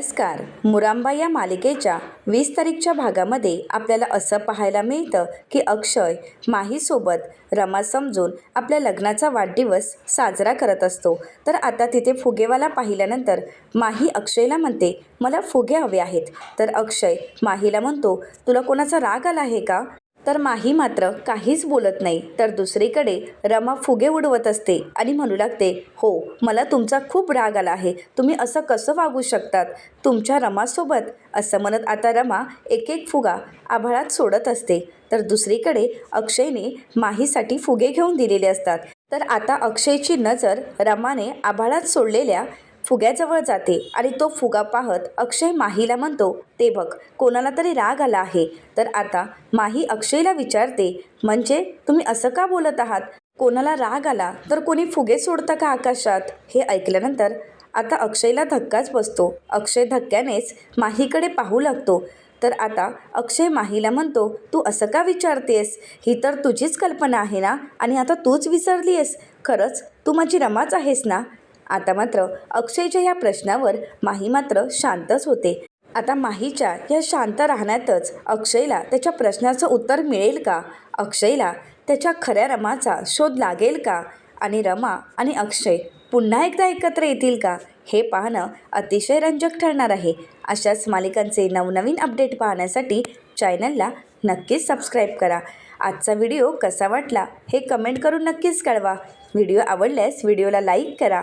नमस्कार. मुरांबा या मालिकेच्या वीस तारीखच्या भागामध्ये आपल्याला असं पाहायला मिळतं की अक्षय माहीसोबत रमा समजून आपल्या लग्नाचा वाढदिवस साजरा करत असतो. तर आता तिथे फुगेवाला पाहिल्यानंतर माही अक्षयला म्हणते मला फुगे हवे आहेत. तर अक्षय माहीला म्हणतो तुला कोणाचा राग आला आहे का? तर माही मात्र काहीच बोलत नाही. तर दुसरीकडे रमा फुगे उडवत असते आणि म्हणू लागते हो मला तुमचा खूप राग आला आहे. तुम्ही असं कसं वागू शकतात? तुमच्या रमासोबत? असं म्हणत आता रमा एक एक फुगा आभाळात सोडत असते. तर दुसरीकडे अक्षयने माहीसाठी फुगे घेऊन दिलेले असतात. तर आता अक्षयची नजर रमाने आभाळात सोडलेल्या फुग्याजवळ जाते आणि तो फुगा पाहत अक्षय माहीला म्हणतो ते बघ कोणाला तरी राग आला आहे. तर आता माही अक्षयला विचारते म्हणजे तुम्ही असं का बोलत आहात? कोणाला राग आला? तर कोणी फुगे सोडतं का आकाशात? हे ऐकल्यानंतर आता अक्षयला धक्काच बसतो. अक्षय धक्क्यानेच माहीकडे पाहू लागतो. तर आता अक्षय माहीला म्हणतो तू असं का विचारतेस? ही तर तुझीच कल्पना आहे ना? आणि आता तूच विसरली आहेस खरंच तू माझी रमाच आहेस ना? आता मात्र अक्षयच्या या प्रश्नावर माही मात्र शांतच होते. आता माहीच्या या शांत राहण्यातच अक्षयला त्याच्या प्रश्नाचं उत्तर मिळेल का? अक्षयला त्याच्या खऱ्या रमाचा शोध लागेल का? आणि रमा आणि अक्षय पुन्हा एकदा एकत्र येतील का? हे पाहणं अतिशय रंजक ठरणार आहे. अशाच मालिकांचे नवनवीन अपडेट पाहण्यासाठी चॅनलला नक्कीच सबस्क्राईब करा. आजचा व्हिडिओ कसा वाटला हे कमेंट करून नक्कीच कळवा. व्हिडिओ आवडल्यास व्हिडिओला लाईक करा.